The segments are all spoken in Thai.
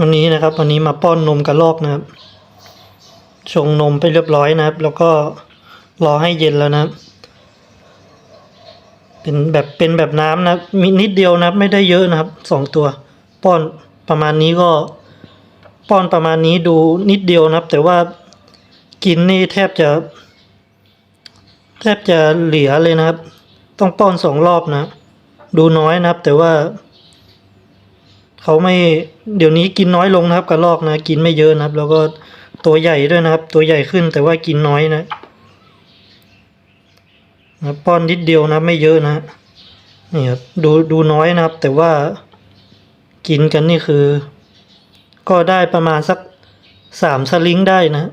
วันนี้นะครับ วันนี้มาป้อนนมกระรอกนะครับ ชงนมไปเรียบร้อยนะครับ แล้วก็รอให้เย็นแล้วนะครับเป็นแบบเป็นแบบน้ำนะครับมีนิดเดียวนะครับไม่ได้เยอะนะครับสองตัว ป้อนประมาณนี้ก็ ป้อนประมาณนี้ดูนิดเดียวนะครับ แต่ว่ากินนี่แทบจะ แทบจะเหลือเลยนะครับ ต้องป้อนสองรอบนะ ดูน้อยนะครับ แต่ว่า เขาไม่เดี๋ยวนี้กินน้อยลงนะครับกระรอกนะ กินไม่เยอะนะครับ แล้วก็ตัวใหญ่ด้วยนะครับ ตัวใหญ่ขึ้นแต่ว่ากินน้อยนะนะป้อนนิดเดียวนะไม่เยอะนะนี่ครับดูดูน้อยนะครับ แต่ว่ากินกันนี่คือ ก็ได้ประมาณสักสามสลิงได้นะ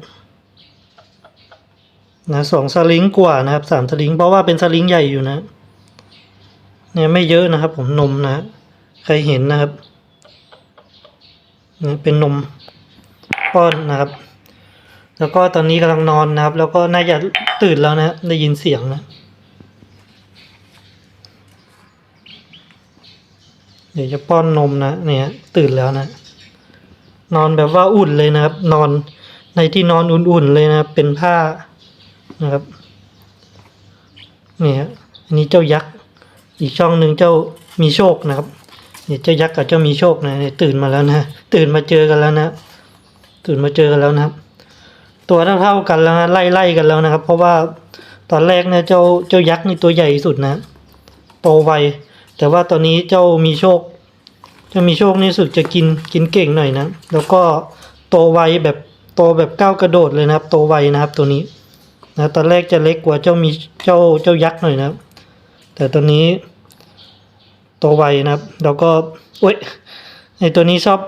นะสองสลิงกว่านะครับสามสลิงเพราะว่าเป็นสลิงใหญ่อยู่นะ เนี่ยไม่เยอะนะครับ ผมนมนะ ใครเห็นนะครับ นี่เป็นนมป้อนนะครับ แล้วก็ตอนนี้กำลังนอนนะครับ แล้วก็น่าจะตื่นแล้วนะได้ยินเสียงนะเดี๋ยวจะป้อนนมนะเนี่ยตื่นแล้วนะ นอนแบบว่าอุ่นเลยนะครับ นอนในที่นอนอุ่นๆเลยนะเป็นผ้านะครับเนี่ยอันนี้เจ้ายักษ์อีกช่องหนึ่งเจ้ามีโชคนะครับ เนี่ยเจ้ายักษ์กับเจ้ามีโชคนะเนี่ยตื่นมาแล้วนะตื่นมาเจอกันแล้วนะ ตื่นมาเจอกันแล้วนะครับ ตัวเท่าเท่ากันแล้วนะไล่ไล่กันแล้วนะครับ เพราะว่าตอนแรกเนี่ยเจ้าเจ้ายักษ์นี่ตัวใหญ่สุดนะโตไวแต่ว่าตอนนี้เจ้ามีโชค เจ้ามีโชคนี่สึกจะกินกินเก่งหน่อยนะแล้วก็โตไวแบบโตแบบก้าวกระโดดเลยนะครับ โตไวนะครับตัวนี้นะตอนแรกจะเล็กกว่าเจ้ามีเจ้าเจ้ายักษ์หน่อยนะแต่ตัวนี้ ตไวนะครับ แล้วก็โอ้ยไอตัวนี้ชอบ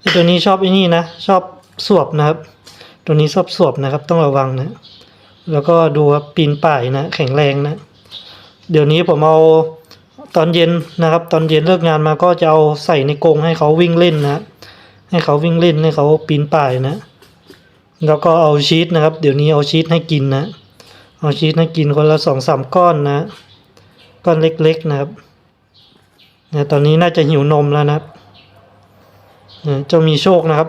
ไอตัวนี้ชอบไอนี่นะ ชอบสวบนะครับ ตัวนี้ชอบสวบนะครับ ต้องระวังนะ แล้วก็ดูครับปีนป่ายนะ แข็งแรงนะ เดี๋ยวนี้ผมเอาตอนเย็นนะครับ ตอนเย็นเลิกงานมาก็จะเอาใส่ในกรงให้เขาวิ่งเล่นนะให้เขาวิ่งเล่นให้เขาปีนป่ายนะ แล้วก็เอาชีสนะครับ เดี๋ยวนี้เอาชีสให้กินนะ เอาชีสให้กินคนละสองสามก้อนนะ ก้อนเล็กๆนะครับ นี่ยตอนนี้น่าจะหิวนมแล้วนะครับเนี่ยจ้ามีโชคนะครับ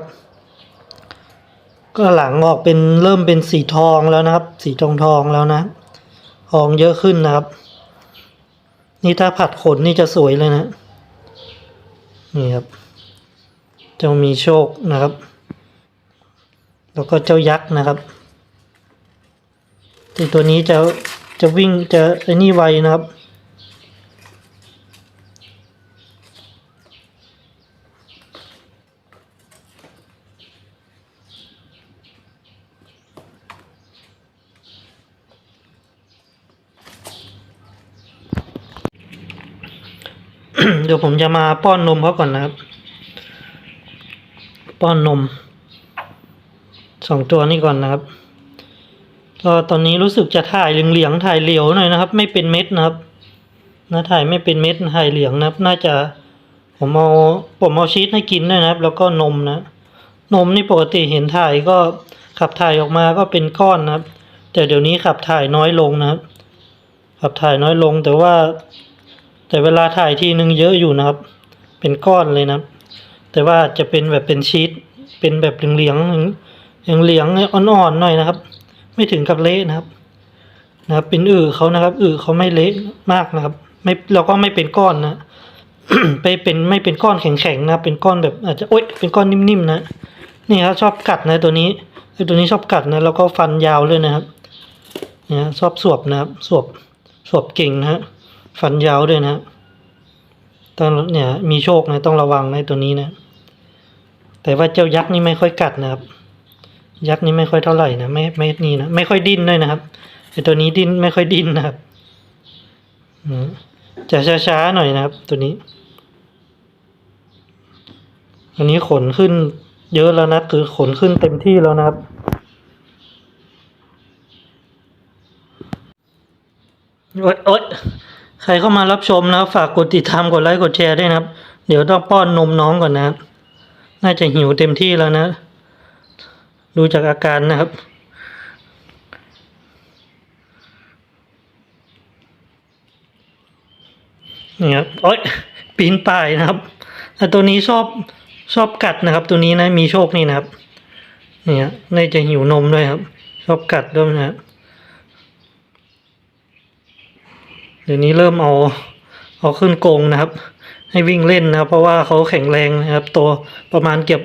ก็หลังออกเป็นเริ่มเป็นสีทองแล้วนะครับ สีทองทองแล้วนะทองเยอะขึ้นนะครับ นี่ถ้าผัดขนนี่จะสวยเลยนะนี่ครับ เจ้ามีโชคนะครับ แล้วก็เจ้ายักษ์นะครับที่ตัวนี้จะจะวิ่งจะไอ้นี่ไวนะครับ เดี๋ยวผมจะมาป้อนนมเขาก่อนนะครับ ป้อนนมสองตัวนี้ก่อนนะครับก็ตอนนี้รู้สึกจะถ่ายเหลืองๆถ่ายเหลียวหน่อยนะครับ ไม่เป็นเม็ดนะครับนะถ่ายไม่เป็นเม็ดถ่ายเหลืองนะครับ น่าจะผมเอาผมเอาชีสให้กินด้วยนะครับ แล้วก็นมนะ นมนี่ปกติเห็นถ่ายก็ขับถ่ายออกมาก็เป็นก้อนนะครับ แต่เดี๋ยวนี้ขับถ่ายน้อยลงนะครับ ขับถ่ายน้อยลงแต่ว่า แต่เวลาถ่ายทีนึงเยอะอยู่นะครับ เป็นก้อนเลยนะครับ แต่ว่าจะเป็นแบบเป็นชีสเป็นแบบเหลืองๆเหลืองๆอ่อนๆหน่อยนะครับ ไม่ถึงกับเละนะครับ นะครับ เป็นอือเขานะครับ อือเขาไม่เละมากนะครับ ไม่เราก็ไม่เป็นก้อนนะไปเป็นไม่เป็นก้อนแข็งๆนะเป็นก้อนแบบอาจจะโอ๊ยเป็นก้อนนิ่มๆนะนี่ครับชอบกัดนะตัวนี้ไอตัวนี้ชอบกัดนะแล้วก็ฟันยาวเลยนะครับเนี่ยชอบสวบนะครับสวบสวบเก่งนะฮะ ฟันยาวด้วยนะต้องเนี่ยมีโชคนะต้องระวังในตัวนี้นะ แต่ว่าเจ้ายักษ์นี่ไม่ค่อยกัดนะครับ ยักษ์นี่ไม่ค่อยเท่าไหร่นะไม่ไม่นี่นะไม่ค่อยดิ้นด้วยนะครับไอตัวนี้ดิ้นไม่ค่อยดิ้นนะครับจะช้าๆหน่อยนะครับ ตัวนี้อันนี้ขนขึ้นเยอะแล้วนะคือขนขึ้นเต็มที่แล้วนะครับ โอ๊ยโอ๊ย ใครเข้ามารับชมนะฝากกดติดตามกดไลค์กดแชร์ด้วยนะครับ เดี๋ยวต้องป้อนนมน้องก่อนนะ น่าจะหิวเต็มที่แล้วนะ ดูจากอาการนะครับนี่ครับโอ๊ยปีนป่ายนะครับแต่ตัวนี้ชอบชอบกัดนะครับ ตัวนี้นะมีโชคนี่นะครับ เนี่ยน่าจะหิวนมด้วยครับ ชอบกัดด้วยนะครับเดี๋ยวนี้เริ่มเอาเอาขึ้นกรงนะครับ ให้วิ่งเล่นนะครับ เพราะว่าเขาแข็งแรงนะครับ ตัวประมาณเก็บ